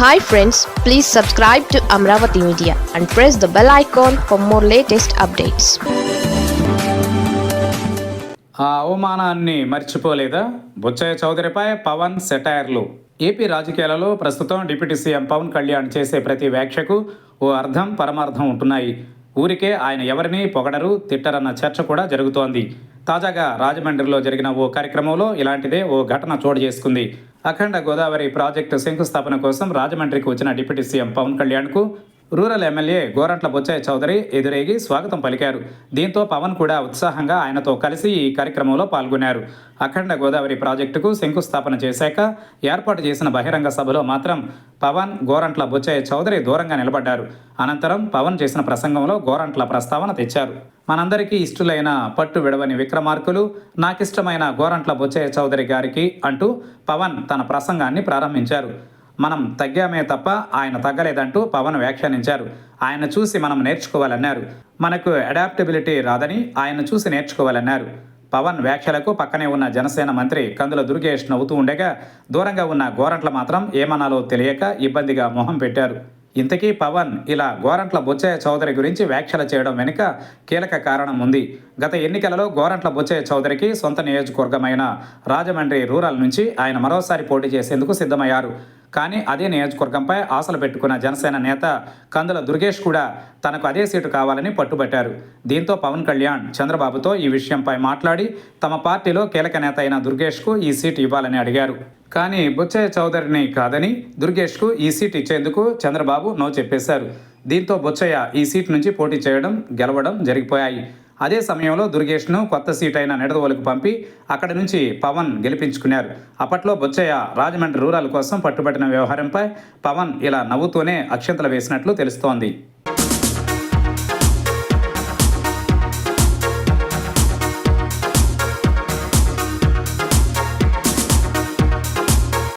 Hi friends please subscribe to Amaravati media and press the bell icon for more latest updates ఆ అవమానాన్ని మర్చిపోలేదా? బుచ్చయ్య చౌదరిపై పవన్ సెటైర్లు. AP రాజకీయాలలో ప్రస్తుతం deputy CM Pawan Kalyan చేసే ప్రతి వ్యాఖ్యకు ఓ అర్థం పరమార్థం ఉంటున్నాయి. ఊరికే ఆయన ఎవరిని పొగడరు తిట్టరన్న చర్చ కూడా జరుగుతోంది. తాజాగా రాజమండ్రిలో జరిగిన ఓ కార్యక్రమంలో ఇలాంటిదే ఓ ఘటన చోటు చేసుకుంది. అఖండ గోదావరి ప్రాజెక్టు శంకుస్థాపన కోసం రాజమండ్రికి వచ్చిన డిప్యూటీ సీఎం పవన్ కళ్యాణ్కు రూరల్ ఎమ్మెల్యే గోరంట్ల బొచ్చయ్య చౌదరి ఎదురేగి స్వాగతం పలికారు. దీంతో పవన్ కూడా ఉత్సాహంగా ఆయనతో కలిసి ఈ కార్యక్రమంలో పాల్గొన్నారు. అఖండ గోదావరి ప్రాజెక్టుకు శంకుస్థాపన చేశాక ఏర్పాటు చేసిన బహిరంగ సభలో మాత్రం పవన్ గోరంట్ల బొచ్చయ్య చౌదరి దూరంగా నిలబడ్డారు. అనంతరం పవన్ చేసిన ప్రసంగంలో గోరంట్ల ప్రస్తావన తెచ్చారు. మనందరికీ ఇష్టలైన పట్టు విడవని విక్రమార్కులు నాకిష్టమైన గోరంట్ల బొచ్చయ్య చౌదరి గారికి అంటూ పవన్ తన ప్రసంగాన్ని ప్రారంభించారు. మనం తగ్గామే తప్ప ఆయన తగ్గలేదంటూ పవన్ వ్యాఖ్యానించారు. ఆయన చూసి మనం నేర్చుకోవాలన్నారు. మనకు అడాప్టబిలిటీ రాదని ఆయన చూసి నేర్చుకోవాలన్నారు. పవన్ వ్యాఖ్యలకు పక్కనే ఉన్న జనసేన మంత్రి కందుల దుర్గేష్ నవ్వుతూ ఉండగా దూరంగా ఉన్న గోరంట్ల మాత్రం ఏమనాలో తెలియక ఇబ్బందిగా మొహం పెట్టారు. ఇంతకీ పవన్ ఇలా గోరంట్ల బొచ్చయ్య చౌదరి గురించి వ్యాఖ్యలు చేయడం వెనుక కీలక కారణం ఉంది. గత ఎన్నికలలో గోరంట్ల బొచ్చయ్య చౌదరికి సొంత నియోజకవర్గమైన రాజమండ్రి రూరల్ నుంచి ఆయన మరోసారి పోటీ చేసేందుకు సిద్ధమయ్యారు. కానీ అదే నియోజకవర్గంపై ఆశలు పెట్టుకున్న జనసేన నేత కందుల దుర్గేష్ కూడా తనకు అదే సీటు కావాలని పట్టుబట్టారు. దీంతో పవన్ కళ్యాణ్ చంద్రబాబుతో ఈ విషయంపై మాట్లాడి తమ పార్టీలో కీలక నేత అయిన దుర్గేష్కు ఈ సీటు ఇవ్వాలని అడిగారు. కానీ బుచ్చయ్య చౌదరిని కాదని దుర్గేష్కు ఈ సీట్ ఇచ్చేందుకు చంద్రబాబు నో చెప్పేశారు. దీంతో బుచ్చయ్య ఈ సీట్ నుంచి పోటీ చేయడం గెలవడం జరిగిపోయాయి. అదే సమయంలో దుర్గేష్ను కొత్త సీట్ అయిన నిడదవోలుకు పంపి అక్కడి నుంచి పవన్ గెలిపించుకున్నారు. అప్పట్లో బొచ్చయ్య రాజమండ్రి రూరల్ కోసం పట్టుబట్టిన వ్యవహారంపై పవన్ ఇలా నవ్వుతూనే అక్షంతలు వేసినట్లు తెలుస్తోంది.